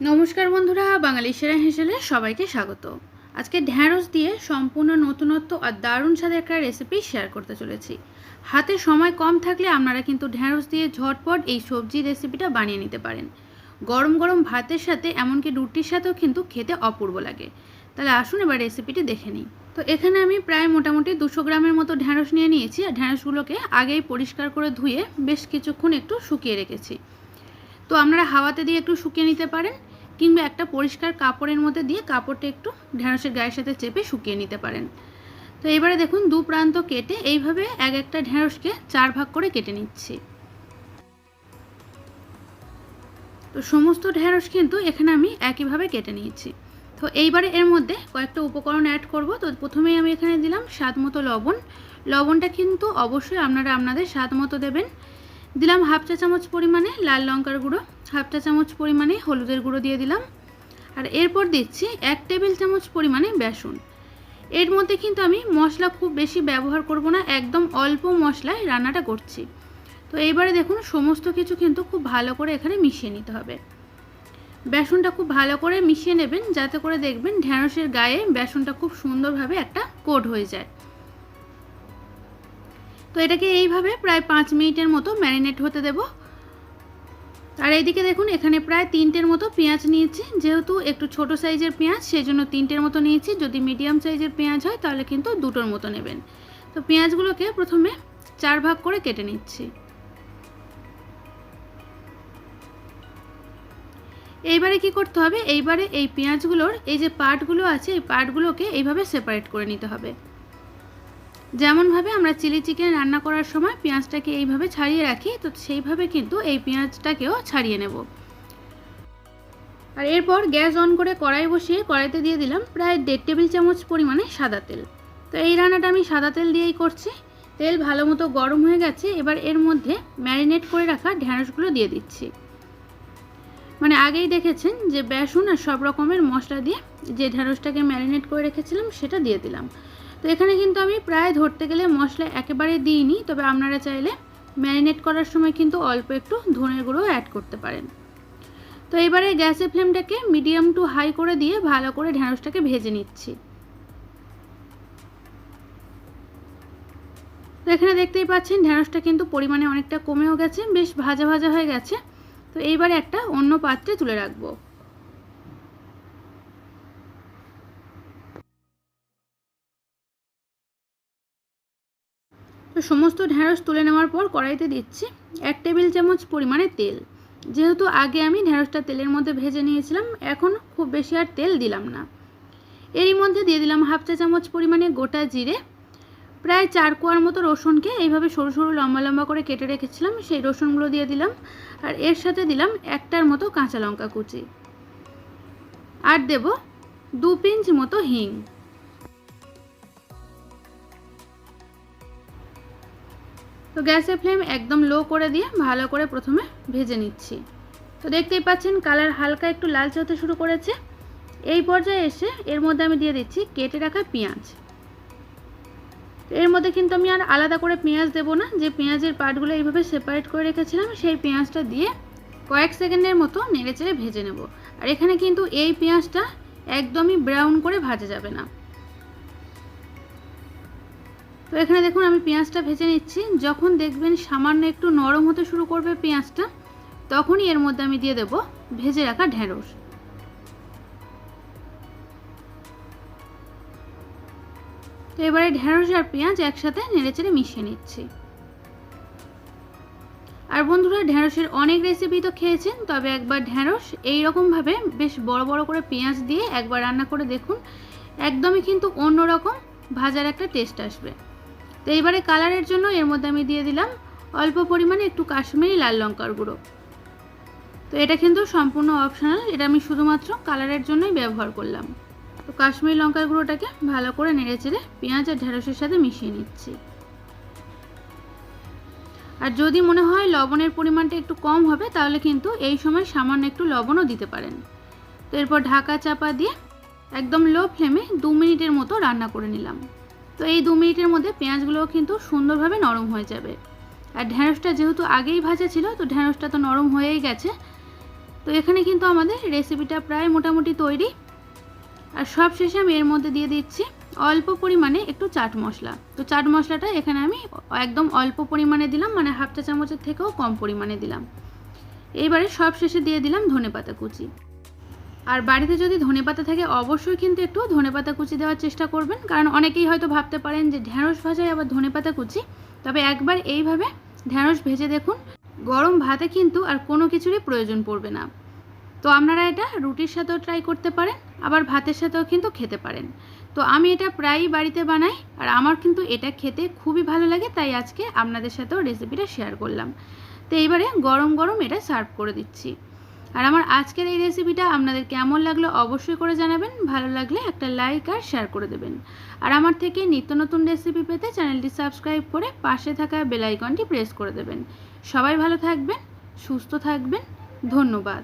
নমস্কার বন্ধুরা, বাঙালি সেরা হেসেলে সবাইকে স্বাগত। আজকে ঢ্যাঁড়স দিয়ে সম্পূর্ণ নতুনত্ব আর দারুণ স্বাদের একটা রেসিপি শেয়ার করতে চলেছি। হাতে সময় কম থাকলে আপনারা কিন্তু ঢ্যাঁড়স দিয়ে ঝটপট এই সবজি রেসিপিটা বানিয়ে নিতে পারেন। গরম গরম ভাতের সাথে এমনকি রুটির সাথেও কিন্তু খেতে অপূর্ব লাগে। তাহলে আসুন এবার রেসিপিটি দেখে নিই। তো এখানে আমি প্রায় মোটামুটি দুশো গ্রামের মতো ঢ্যাঁড়স নিয়ে নিয়েছি আর ঢ্যাঁড়সগুলোকে আগেই পরিষ্কার করে ধুয়ে বেশ কিছুক্ষণ একটু শুকিয়ে রেখেছি। তো আপনারা হাওয়াতে দিয়ে একটু শুকিয়ে নিতে পারেন। কিংবা একটা পরিষ্কার কাপড়ের মধ্যে দিয়ে কাপড়টা একটু ঢ্যাঁড়সের গায়ের সাথে চেপে শুকিয়ে নিতে পারেন। তো এবারে দেখুন দু প্রান্ত কেটে এইভাবে এক একটা ঢ্যাঁড়সকে চার ভাগ করে কেটে নিচ্ছি। তো সমস্ত ঢ্যাঁড়স কিন্তু এখানে আমি একইভাবে কেটে নিয়েছি। তো এইবারে এর মধ্যে কয়েকটা উপকরণ অ্যাড করব। তো প্রথমেই আমি এখানে দিলাম স্বাদ মতো লবণ। লবণটা কিন্তু অবশ্যই আপনারা আপনাদের স্বাদ মতো দেবেন। দিলাম হাফ চা চামচ পরিমাণে লাল লঙ্কার গুঁড়ো, হাফ চা চামচ পরিমাণে হলুদের গুঁড়ো দিয়ে দিলাম। আর এরপর দিচ্ছি এক টেবিল চামচ পরিমাণে বেসন। এর মধ্যে কিন্তু আমি মশলা খুব বেশি ব্যবহার করব না, একদম অল্প মশলায় রান্নাটা করছি। তো এইবারে দেখুন, সমস্ত কিছু কিন্তু খুব ভালো করে এখানে মিশিয়ে নিতে হবে। বেসনটা খুব ভালো করে মিশিয়ে নেবেন, যাতে করে দেখবেন ঢ্যাঁড়সের গায়ে বেসনটা খুব সুন্দরভাবে একটা কোট হয়ে যায়। তো এটাকে এইভাবে প্রায় পাঁচ মিনিটের মতো ম্যারিনেট হতে দেব। আর এইদিকে দেখুন, এখানে প্রায় তিনটের মতো পেঁয়াজ নিয়েছি। যেহেতু একটু ছোট সাইজের পেঁয়াজ সেই জন্য তিনটের মতো নিয়েছি। যদি মিডিয়াম সাইজের পেঁয়াজ হয়, তাহলে কিন্তু দুটোর মতো নেবেন। তো পেঁয়াজগুলোকে প্রথমে চার ভাগ করে কেটে নিচ্ছি। এইবারে কি করতে হবে? এইবারে এই পেঁয়াজগুলোর, এই যে পার্টগুলো আছে, এই পার্টগুলোকে এইভাবে সেপারেট করে নিতে হবে। যেমনভাবে আমরা চিলি চিকেন রান্না করার সময় পেঁয়াজটাকে এইভাবে ছাড়িয়ে রাখি, তো সেইভাবে কিন্তু এই পেঁয়াজটাকেও ছাড়িয়ে নেব। আর এরপর গ্যাস অন করে কড়াই বসিয়ে কড়াইতে দিয়ে দিলাম প্রায় দেড় টেবিল চামচ পরিমাণে সাদা তেল। তো এই রান্নাটা আমি সাদা তেল দিয়েই করছি। তেল ভালো মতো গরম হয়ে গেছে, এবার এর মধ্যে ম্যারিনেট করে রাখা ঢ্যাঁড়সগুলো দিয়ে দিচ্ছি। মানে আগেই দেখেছেন যে বেসন আর সব রকমের মশলা দিয়ে যে ঢ্যাঁড়সটাকে ম্যারিনেট করে রেখেছিলাম, সেটা দিয়ে দিলাম। তো এখানে কিন্তু আমি প্রায় ধরতে গেলে মশলা একেবারে দিইনি, তবে আপনারা চাইলে ম্যারিনেট করার সময় কিন্তু অল্প একটু ধনের গুঁড়ো অ্যাড করতে পারেন। তো এবারে গ্যাসের ফ্লেমটাকে মিডিয়াম টু হাই করে দিয়ে ভালো করে ঢ্যাঁড়সটাকে ভেজে নিচ্ছি। তো এখানে দেখতেই পাচ্ছেন ঢ্যাঁড়সটা কিন্তু পরিমাণে অনেকটা কমেও গেছে, বেশ ভাজা ভাজা হয়ে গেছে। তো এইবারে একটা অন্য পাত্রে তুলে রাখব। সমস্ত ঢ্যাঁড়স তুলে নেওয়ার পর কড়াইতে দিচ্ছি এক টেবিল চামচ পরিমাণে তেল। যেহেতু আগে আমি ঢ্যাঁড়সটা তেলের মধ্যে ভেজে নিয়েছিলাম, এখন খুব বেশি আর তেল দিলাম না। এরই মধ্যে দিয়ে দিলাম হাফ চা চামচ পরিমাণে গোটা জিরে। প্রায় চার কোয়ার মতো রসুনকে এইভাবে সরু সরু লম্বা লম্বা করে কেটে রেখেছিলাম, সেই রসুনগুলো দিয়ে দিলাম। আর এর সাথে দিলাম একটার মতো কাঁচা লঙ্কা কুচি। আর দেব দু পিঞ্চ মতো হিং। তো গ্যাসের ফ্লেম একদম লো করে দিয়ে ভালো করে প্রথমে ভেজে নিচ্ছি। তো দেখতেই পাচ্ছেন কালার হালকা একটু লালচে হতে শুরু করেছে। এই পর্যায়ে এসে এর মধ্যে আমি দিয়ে দিচ্ছি কেটে রাখা পেঁয়াজ। এর মধ্যে কিন্তু আমি আর আলাদা করে পেঁয়াজ দেবো না, যে পেঁয়াজের পার্টগুলো এইভাবে সেপারেট করে রেখেছিলাম, সেই পেঁয়াজটা দিয়ে কয়েক সেকেন্ডের মতো নেড়ে চেড়ে ভেজে নেব। আর এখানে কিন্তু এই পেঁয়াজটা একদমই ব্রাউন করে ভাজা যাবে না। তো এখানে দেখুন আমি পেঁয়াজটা ভেজে নিচ্ছি। যখন দেখবেন সামান্য একটু নরম হতে শুরু করবে পেঁয়াজটা, তখনই এর মধ্যে আমি দিয়ে দেব ভেজে রাখা ঢেঁড়স। তো এবারে ঢেঁড়স আর পেঁয়াজ একসাথে নেড়েচেড়ে মিশিয়ে নিচ্ছি। আর বন্ধুরা, ঢেঁড়সের অনেক রেসিপি তো খেয়েছেন, তবে একবার ঢেঁড়স এইরকমভাবে বেশ বড় বড় করে পেঁয়াজ দিয়ে একবার রান্না করে দেখুন। একদমই কিন্তু অন্যরকম ভাজার একটা টেস্ট আসবে। তো এইবারে কালারের জন্য এর মধ্যে আমি দিয়ে দিলাম অল্প পরিমাণে একটু কাশ্মীরি লাল লঙ্কার গুঁড়ো। তো এটা কিন্তু সম্পূর্ণ অপশনাল এটা আমি শুধুমাত্র কালারের জন্যই ব্যবহার করলাম। তো কাশ্মীরি লঙ্কার গুঁড়োটাকে ভালো করে নেড়ে চেড়ে পেঁয়াজ আর ঢেঁড়সের সাথে মিশিয়ে নিচ্ছি। আর যদি মনে হয় লবণের পরিমাণটা একটু কম হবে, তাহলে কিন্তু এই সময় সামান্য একটু লবণও দিতে পারেন। তো এরপর ঢাকা চাপা দিয়ে একদম লো ফ্লেমে দু মিনিটের মতো রান্না করে নিলাম। তো এই দু মিনিটের মধ্যে পেঁয়াজগুলোও কিন্তু সুন্দরভাবে নরম হয়ে যাবে। আর ঢ্যাঁড়সটা যেহেতু আগেই ভাজা ছিল, তো ঢ্যাঁড়সটা তো নরম হয়েই গেছে। তো এখানে কিন্তু আমাদের রেসিপিটা প্রায় মোটামুটি তৈরি। আর সব শেষে আমি এর মধ্যে দিয়ে দিচ্ছি অল্প পরিমাণে একটু চাট মশলা। তো চাট মশলাটা এখানে আমি একদম অল্প পরিমাণে দিলাম মানে হাফ চা চামচের থেকেও কম পরিমাণে দিলাম। এইবারে সব শেষে দিয়ে দিলাম ধনেপাতা কুচি। আর বাড়িতে যদি ধনেপাতা থাকে, অবশ্যই কিন্তু একটু ধনেপাতা কুচি দেওয়ার চেষ্টা করবেন। কারণ অনেকেই হয়তো ভাবতে পারেন যে ঢ্যাঁড়স ভাজায় আবার ধনেপাতা কুচি। তবে একবার এইভাবে ঢ্যাঁড়স ভেজে দেখুন, গরম ভাতে কিন্তু আর কোনো কিছুরই প্রয়োজন পড়বে না। তো আপনারা এটা রুটির সাথেও ট্রাই করতে পারেন, আবার ভাতের সাথেও কিন্তু খেতে পারেন। তো আমি এটা প্রায়ই বাড়িতে বানাই, আর আমার কিন্তু এটা খেতে খুবই ভালো লাগে, তাই আজকে আপনাদের সাথেও রেসিপিটা শেয়ার করলাম। তো এইবারে গরম গরম এটা সার্ভ করে দিচ্ছি। আর আমার আজকের এই রেসিপিটা আপনাদের কেমন লাগল অবশ্যই করে জানাবেন। ভালো লাগলে একটা লাইক আর শেয়ার করে দেবেন। আর আমার থেকে নিত্য নতুন রেসিপি পেতে চ্যানেলটি সাবস্ক্রাইব করে পাশে থাকা বেলাইকনটি প্রেস করে দেবেন। সবাই ভালো থাকবেন, সুস্থ থাকবেন। ধন্যবাদ।